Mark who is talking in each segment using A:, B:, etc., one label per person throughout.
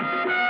A: Thank you.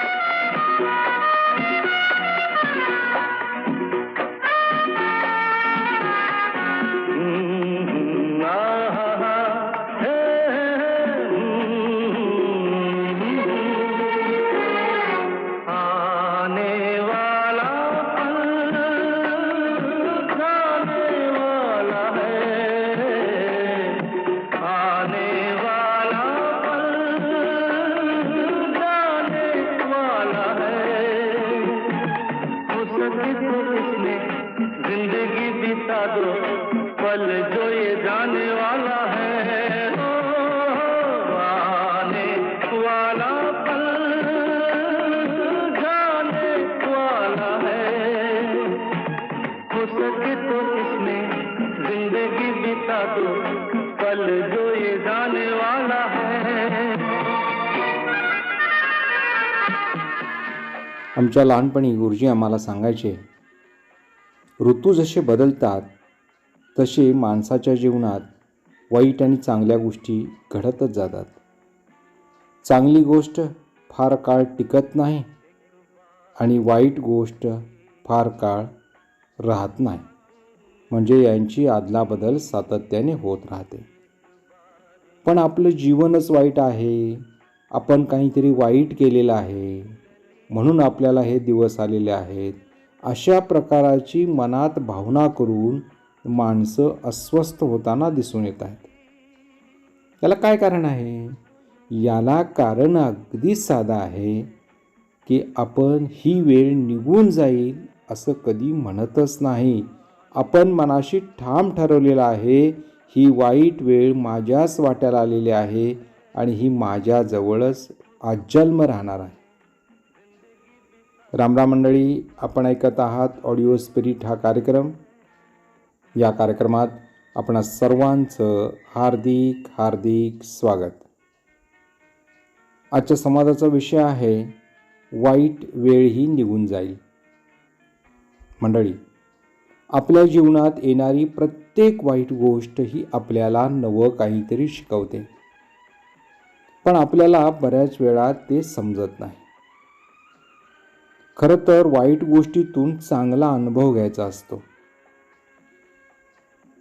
B: आमच्या लहानपणी गुरुजी आम्हाला सांगायचे ऋतू जसे बदलतात तसे माणसाच्या जीवनात वाईट आणि चांगल्या गोष्टी घडतच जातात. चांगली गोष्ट फार काळ टिकत नाही आणि वाईट गोष्ट फार काळ राहत नाही. म्हणजे यांची आदलाबदल सातत्याने होत राहते. पण आपलं जीवनच वाईट आहे. आपण काहीतरी वाईट केलेलं आहे. म्हणून आपल्याला हे दिवस आलेले आहेत. अशा प्रकाराची मनात भावना करून माणसं अस्वस्थ होताना दिसून येत आहेत. याला काय कारण आहे? याला कारण अगदी साधं आहे की आपण ही वेळ निघून जाईल असं कधी म्हणतच नाही. आपण मनाशी ठाम ठरवलेलं आहे ही वाईट वेळ माझ्याच वाट्याला आलेली आहे आणि ही माझ्याजवळच आजन्म राहणार आहे. रामराम मंडळी आपण ऐकत आहात ऑडिओ स्पिरिट हा कार्यक्रम. या कार्यक्रमात आपणा सर्वांचं हार्दिक हार्दिक स्वागत. आजच्या संवादाचा विषय आहे वाईट वेळही निघून जाईल. मंडळी आपल्या जीवनात येणारी प्रत्येक वाईट गोष्ट ही आपल्याला नवं काहीतरी शिकवते. पण आपल्याला बऱ्याच वेळा ते समजत नाही. खरं तर वाईट गोष्टीतून चांगला अनुभव घ्यायचा असतो.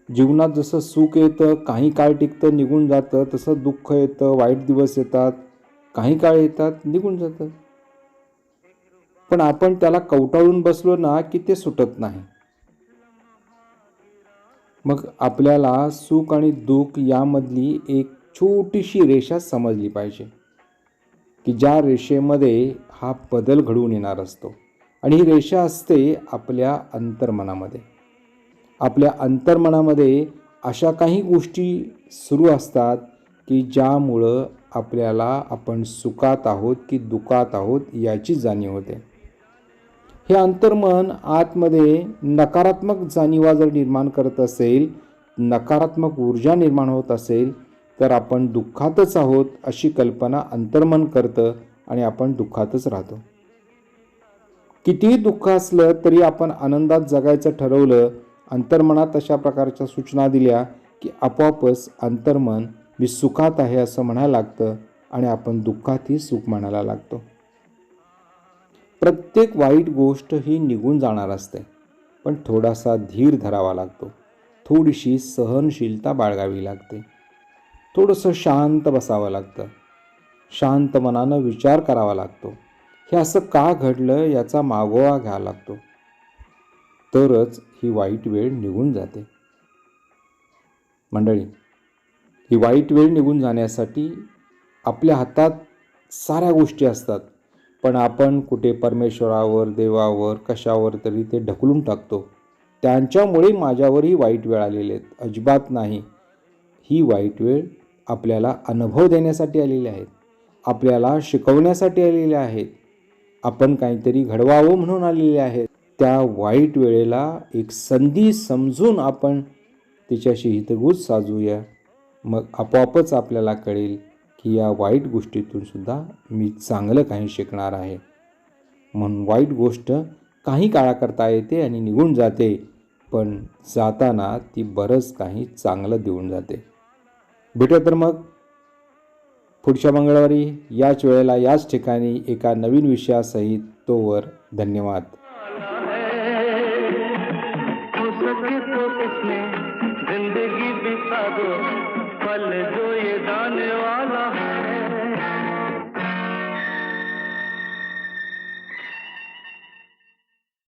B: जीवनात जसं सुख येतं काही काळ टिकतं निघून जातं तसं दुःख येतं वाईट दिवस येतात काही काळ येतात निघून जातं पण आपण त्याला कवटाळून बसलो ना की ते सुटत नाही. मग आपल्याला सुख आणि दुःख यामधली एक छोटीशी रेषा समजली पाहिजे. की ज्या रेषेमध्ये हा बदल घडवून येणार असतो. आणि ही रेषा असते आपल्या अंतर्मनामध्ये. आपल्या अंतर्मनामध्ये अशा काही गोष्टी सुरू असतात की ज्यामुळं आपल्याला आपण सुखात आहोत की दुखात आहोत याची जाणीव होते. हे अंतर्मन आतमध्ये नकारात्मक जाणीवा जर निर्माण करत असेल नकारात्मक ऊर्जा निर्माण होत असेल तर आपण दुःखातच आहोत अशी कल्पना अंतर्मन करतं आणि आपण दुःखातच राहतो. कितीही दुःख असलं तरी आपण आनंदात जगायचं ठरवलं अंतर्मनात अशा प्रकारच्या सूचना दिल्या की आपोआपच अंतर्मन मी सुखात आहे असं म्हणायला लागतं आणि आपण दुःखातही सुख म्हणायला लागतो. प्रत्येक वाईट गोष्ट ही निघून जाणार असते पण थोडासा धीर धरावा लागतो. थोडीशी सहनशीलता बाळगावी लागते. थोडंसं शांत बसावं लागतं. शांत मनानं विचार करावा लागतो. हे असं का घडलं याचा मागोवा घ्यावा लागतो. तरच ही वाईट वेळ निघून जाते. मंडळी ही वाईट वेळ निघून जाण्यासाठी आपल्या हातात साऱ्या गोष्टी असतात. पण आपण कुठे परमेश्वरावर देवावर कशावर तरी ते ढकलून टाकतो. त्यांच्यामुळे माझ्यावर ही वाईट वेळ आलेली आहेत. अजिबात नाही. ही वाईट वेळ आपल्याला अनुभव देण्यासाठी आलेले आहेत. आपल्याला शिकवण्यासाठी आलेले आहेत. आपण काहीतरी घडवावं म्हणून आलेले आहेत. त्या वाईट वेळेला एक संधी समजून आपण तिच्याशी हितगुज साजूया मग आपोआपच आपल्याला कळेल की या वाईट गोष्टीतून सुद्धा मी चांगलं काही शिकणार आहे. म्हणून वाईट गोष्ट काही काळाकरता येते आणि निघून जाते पण जाताना ती बरंच काही चांगलं देऊन जाते. भेटूया तर मग. पुढच्या मंगळवारी याच वेळेला याच ठिकाणी एका नवीन विषयासहित तोवर धन्यवाद.
A: तो जिंदगी बिता दो पल जो ये जाने वाला